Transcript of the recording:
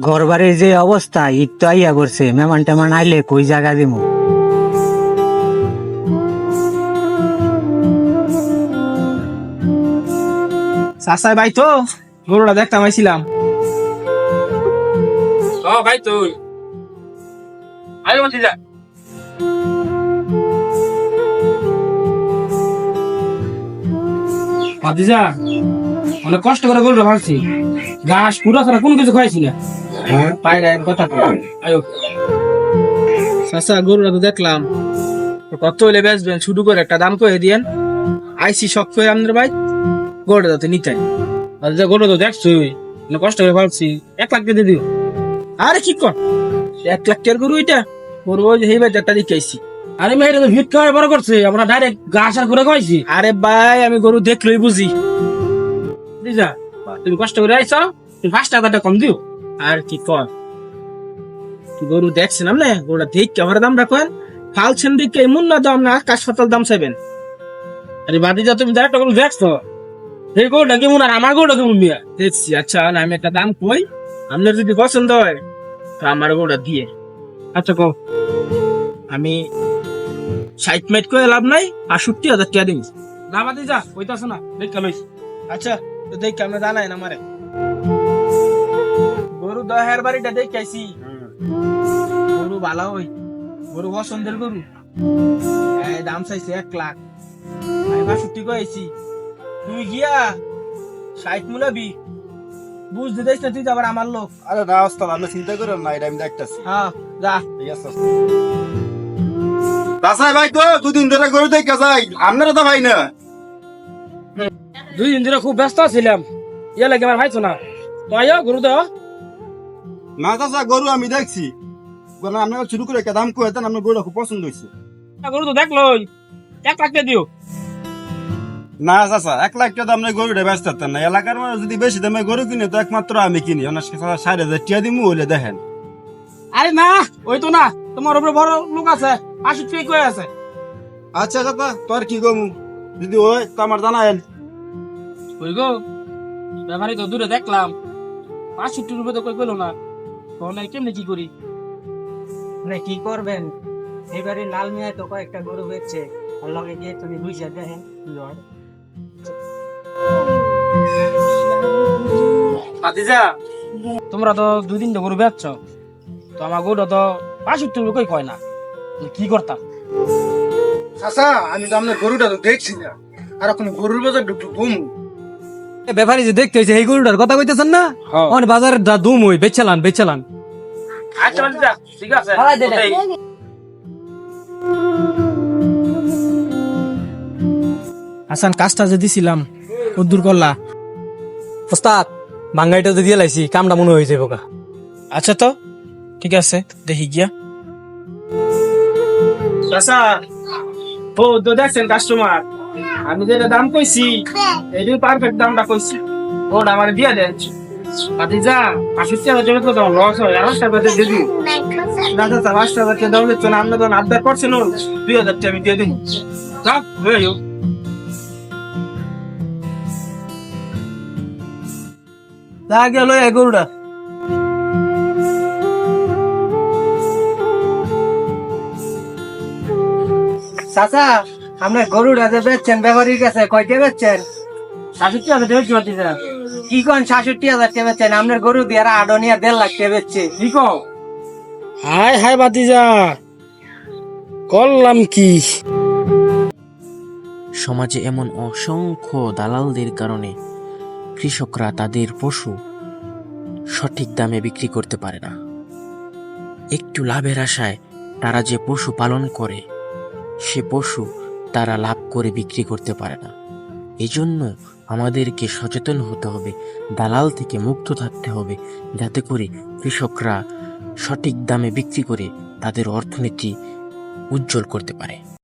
ঘর বাড়ির যে অবস্থা ঈদ তো আইয়া করছে। মেমান টেমান আইলে কই জায়গা দিমু? চাচাই ভাই তো গরুটা দেখতাম আইছিলাম। ও ভাই তুই। আরে বলছি যা। ভাতিজা অনেক কষ্ট করে গরুটা ভাবছি ঘাস পুরো ছাড়া কোনো কিছু খাইছি না। পাই না কথা আয়ো। চাচা গরুটা তো দেখলাম। কত হইলে বেচবেন? শুরু করে একটা দাম করে দিয়েন। আইসি শখ করে ভাই গরুটা যাতে নিতেন গরু তো দেখছই। কষ্ট করে ভাবছি এক লাখ দিয়ে দিও। আরে কি কর? এক লাখ টাকার গরু এটা। গরু ওই যে হেবে একটা দিকে আইসি আরে মেয়েটা তো ভিট বড় করছে। আমরা ডাইরেক্ট ঘাস আর করে খাইছি। আরে ভাই আমি গরু দেখলেই বুঝি। বুঝা? তুমি কষ্ট করে আইছো, তুমি পাঁচ টাকাটা কম দিও। আর কি কর? গরু দেখছেন না গরুটা দেখ আমার দাম রাখেন ফালছেন দিকে এমন না দাম না, আকাশ দাম চাইবেন। আরে বাদিজা তুমি ডাইরেক্ট করে দেখছ। এই গরুটা কেমন আর আমার গরুটা কেমন মিয়া? দেখছি আচ্ছা আমি একটা দাম কই? আপনার যদি পছন্দ হয়, তো আমার গরুটা দিয়ে। আচ্ছা কো আমি ষাট মাইট করে লাভ নাই, আর আষট্টি হাজার টাকা দিন। না বাদিজা কইতাছো না, দেখে আচ্ছা। তো দেখ আমরা জানাই না আমারে গরু দহের বাড়িটা দেখে আইছি। গরু ভালো হই। গরু পছন্দের গরু। দাম চাইছে এক লাখ। আমি বাষট্টি কয়েছি তুই গিয়া ষাট মুলাবি বুঝতে দিস না তুই আবার আমার লোক। আরে না ওস্তাদ আপনি চিন্তা করেন না এটা আমি দেখতেছি। হ্যাঁ যা। ঠিক আছে। দাসাই ভাই তো দুদিন ধরে গরু দেখে যাই। আপনারা তো ভাই না। দুই দিন ধরে খুব ব্যস্ত ছিলাম ইয়া লাগে আমার ভাইছো না। তো গরু দাও না চাচা গরু আমি দেখছি। কারণ আপনারা শুরু করে দাম করে দেন আপনার গরুটা খুব পছন্দ হয়েছে গরু তো দেখলোই এক লাখ দিও না চাচা এক লাখ টাকা দাম গরুটা ব্যস্ত থাকতেন না। এলাকার মানুষ যদি বেশি দামে গরু কিনে তো একমাত্র আমি কিনি। ওনার সাথে ষাট হাজার টিয়া দিমু হইলে দেখেন। আরে না ওই তো না। তোমার উপরে বড় লোক আছে আশি টাকা কয়ে আছে। আচ্ছা চাচা তোর কি গমু যদি ওই তো আমার জানা জানায়েন। কই গো ব্যাপারে তো দূরে দেখলাম। পাঁচষট্টি রুপে তো কই পেল না। তখন কেমনি কি করি? মানে কি করবেন? এবারে লাল মিয়ায় তো কয়েকটা গরু বেচছে আর লগে গিয়ে তুমি বুঝে দেখেন ভাতিজা তোমরা তো দুই তিনটা গরু বেচছ। তো আমার গরুটা তো পাঁচষট্টি রুপে কই কয় না? কি করতাম? চাচা আমি তো আপনার গরুটা তো দেখছি না। আর এখন গরুর বাজার কম। ব্যাপারে যে দেখতে হয়েছে এই গরুটার কথা কইতেছেন না? হ্যাঁ। অন বাজারে দা দুম হই বেচালান বেচালান। আচ্ছা ঠিক আছে। হালাই দে রে। ওটাই। হাসান কাজটা যে দিছিলাম কদ্দুর করলা। ওস্তাদ বাঙ্গাইটা তো দিয়ে লাইছি কামটা মনে হয়েছে বোকা আচ্ছা তো ঠিক আছে দেখি গিয়া। চাচা ও তো দেখছেন কাস্টমার আমি যেটা দাম কইছি এটাই পারফেক্ট দামটা কইছি ওটা আমার দিয়া দেন। যা পাঁচষট্টি হাজার টাকা তো দাম লস হয় আর টাকা দিয়ে দিবি। না চাচা পাঁচ টাকা দাম দিচ্ছ না আপনি তো আবদার করছেন ও, দুই হাজার টাকা আমি দিয়ে দিন যাও হয়ে যাও তা গেল এই গরুটা। চাচা আপনার গরুটা যে বেচছেন ব্যবহারিক আছে কয়টা বেচছেন? পাঁচষট্টি হাজার টাকা কি বাদিজা? কি কোন সাতষট্টি হাজার টাকা বেচছেন? আপনার গরু দিয়ে আর আডনিয়া দেড় লাখ টাকা বেচছে। কি কও? হাই হাই বাতিজা করলাম কি? সমাজে এমন অসংখ্য দালালদের কারণে কৃষকরা তাদের পশু সঠিক দামে বিক্রি করতে পারে না। একটু লাভের আশায় তারা যে পশু পালন করে সে পশু তারা লাভ করে বিক্রি করতে পারে না। এজন্য আমাদেরকে সচেতন হতে হবে, দালাল থেকে মুক্ত থাকতে হবে, যাতে করে কৃষকরা সঠিক দামে বিক্রি করে তাদের অর্থনীতি উজ্জ্বল করতে পারে।